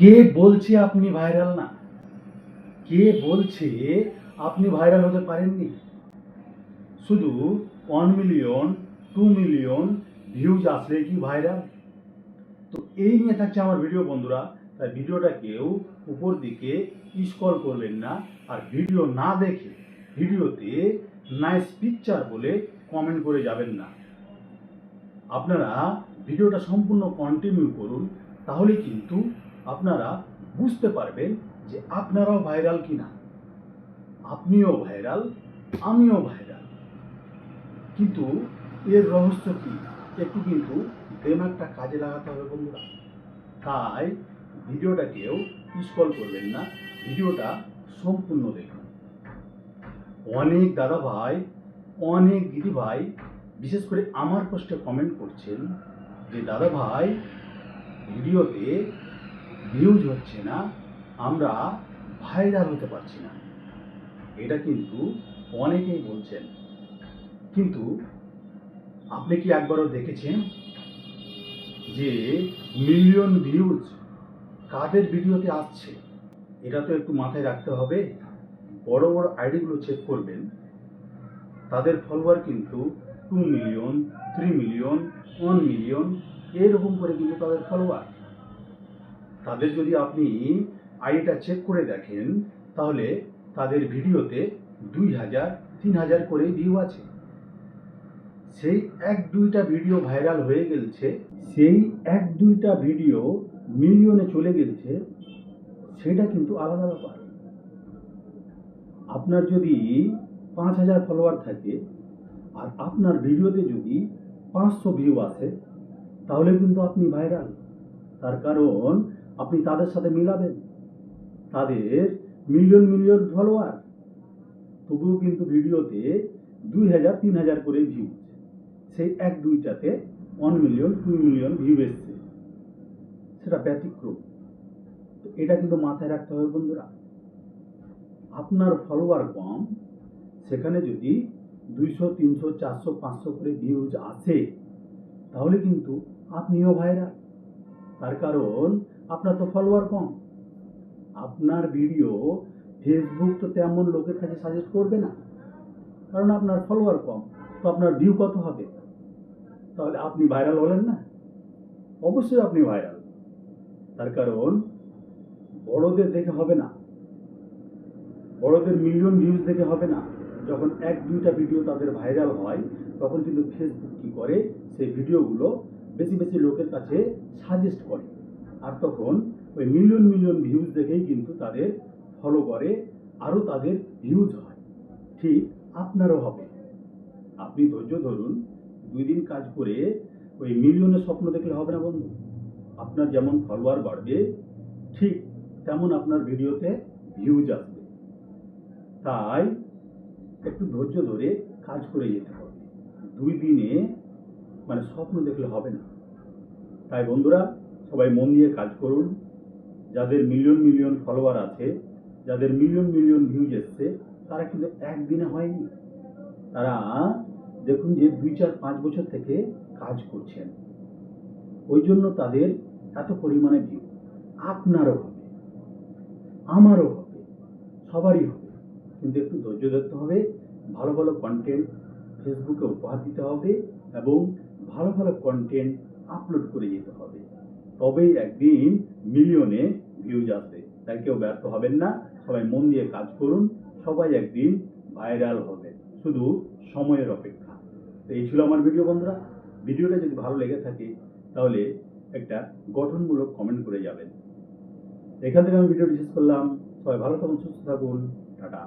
কে বলছে আপনি ভাইরাল না? কে বলছে আপনি ভাইরাল হতে পারেননি? শুধু one million two million views আসলে কি ভাইরাল তো এই নিয়ে থাকছে আমার ভিডিও বন্ধুরা। তাই ভিডিওটা কেউ উপর দিকে স্কল করবেন না আর ভিডিও না দেখে ভিডিওতে নাইস পিকচার বলে কমেন্ট করে যাবেন না। আপনারা ভিডিওটা সম্পূর্ণ কন্টিনিউ করুন তাহলে কিন্তু আপনারা বুঝতে পারবেন যে আপনারাও ভাইরাল কিনা। আপনিও ভাইরাল, আমিও ভাইরাল। কিন্তু এর রহস্য কি? একটু কিন্তু দেমাগটা কাজে লাগাতে হবে বন্ধুরা। তাই ভিডিওটা কেউ স্কল করবেন না, ভিডিওটা সম্পূর্ণ দেখুন। অনেক দাদা ভাই অনেক দিদি ভাই বিশেষ করে আমার পোস্টে কমেন্ট করছেন যে দাদা ভাই ভিডিওতে ভিউজ হচ্ছে না, আমরা ভাইরাল হতে পারছি না। এটা কিন্তু অনেকেই বলছেন। কিন্তু আপনি কি একবারও দেখেছেন যে মিলিয়ন ভিউজ কাদের ভিডিওতে আসছে? এটা তো একটু মাথায় রাখতে হবে। বড় বড় আইডিগুলো চেক করবেন। তাদের ফলোয়ার কিন্তু two million three million one million এরকম করে কিন্তু তাদের ফলোয়ার তাদের যদি আপনি আইডিটা চেক করে দেখেন, তাহলে তাদের ভিডিওতে দুই হাজার, তিন হাজার করে ভিউ আছে। সেই এক দুইটা ভিডিও ভাইরাল হয়ে গেছে সেই এক দুইটা ভিডিও মিলিয়নে চলে গেছে সেটা কিন্তু আলাদা ব্যাপার। আপনার যদি পাঁচ হাজার ফলোয়ার থাকে, আর আপনার ভিডিওতে যদি পাঁচশো ভিউ আসে, তাহলে কিন্তু আপনি ভাইরাল তার কারণ আপনি তাদের সাথে মিলাবেন। তাদের মিলিয়ন মিলিয়ন ফলোয়ার তবুও কিন্তু ভিডিওতে দুই হাজার, তিন হাজার করে ভিউ সেই এক দুইটাতে one million two million view এসছে। সেটা ব্যতিক্রম। তো এটা কিন্তু মাথায় রাখতে হবে বন্ধুরা। আপনার ফলোয়ার কম, সেখানে যদি দুইশো, তিনশো, চারশো, পাঁচশো করে ভিউজ আসে, তাহলে কিন্তু আপনিও ভাইরাল তার কারণ আপনার তো ফলোয়ার কম। আপনার ভিডিও ফেসবুক তো তেমন লোকের কাছে সাজেস্ট করবে না। কারণ আপনার ফলোয়ার কম। তো আপনার ভিউ কত হবে? তাহলে আপনি ভাইরাল হলেন না। অবশ্যই আপনি ভাইরাল তার কারণ, বড়দের দেখে হবে না। বড়দের মিলিয়ন ভিউজ দেখে হবে না। যখন এক, দুইটা ভিডিও তাদের ভাইরাল হয়, তখন কিন্তু ফেসবুক কী করে? সেই ভিডিওগুলো বেশি বেশি লোকের কাছে সাজেস্ট করে। আর তখন ওই মিলিয়ন মিলিয়ন ভিউজ দেখেই কিন্তু তাদের ফলো করে আরও তাদের ভিউজ হয়। ঠিক আপনারও হবে। আপনি ধৈর্য ধরুন, দুই দিন কাজ করে ওই মিলিয়নের স্বপ্ন দেখলে হবে না বন্ধু। আপনার যেমন ফলোয়ার বাড়বে, ঠিক তেমন আপনার ভিডিওতে ভিউজ আসবে। তাই একটু ধৈর্য ধরে কাজ করে যেতে হবে। দুই দিনে মানে স্বপ্ন দেখলে হবে না। তাই বন্ধুরা সবাই মন দিয়ে কাজ করুন। যাদের মিলিয়ন মিলিয়ন ফলোয়ার আছে, যাদের মিলিয়ন মিলিয়ন ভিউজ এসছে, তারা কিন্তু একদিনে হয়নি। তারা দেখুন যে দুই চার পাঁচ বছর থেকে কাজ করছেন। ওই জন্য তাদের এত পরিমাণে ভিউ আপনারও হবে। আমারও হবে। সবারই হবে। কিন্তু একটু ধৈর্য ধরতে হবে। ভালো ভালো কন্টেন্ট ফেসবুকে উপহার দিতে হবে এবং ভালো ভালো কন্টেন্ট আপলোড করে যেতে হবে। তবেই একদিন মিলিয়নে ভিউজ আসবে। তাই কেউ ব্যর্থ হবেন না। সবাই মন দিয়ে কাজ করুন। সবাই একদিন ভাইরাল হবে। শুধু সময়ের অপেক্ষা। তো এই ছিল আমার ভিডিও বন্ধুরা। ভিডিওটা যদি ভালো লেগে থাকে, তাহলে একটা গঠনমূলক কমেন্ট করে যাবেন। এখান থেকে আমি ভিডিওটি শেষ করলাম। সবাই ভালো থাকুন, সুস্থ থাকুন। টাটা।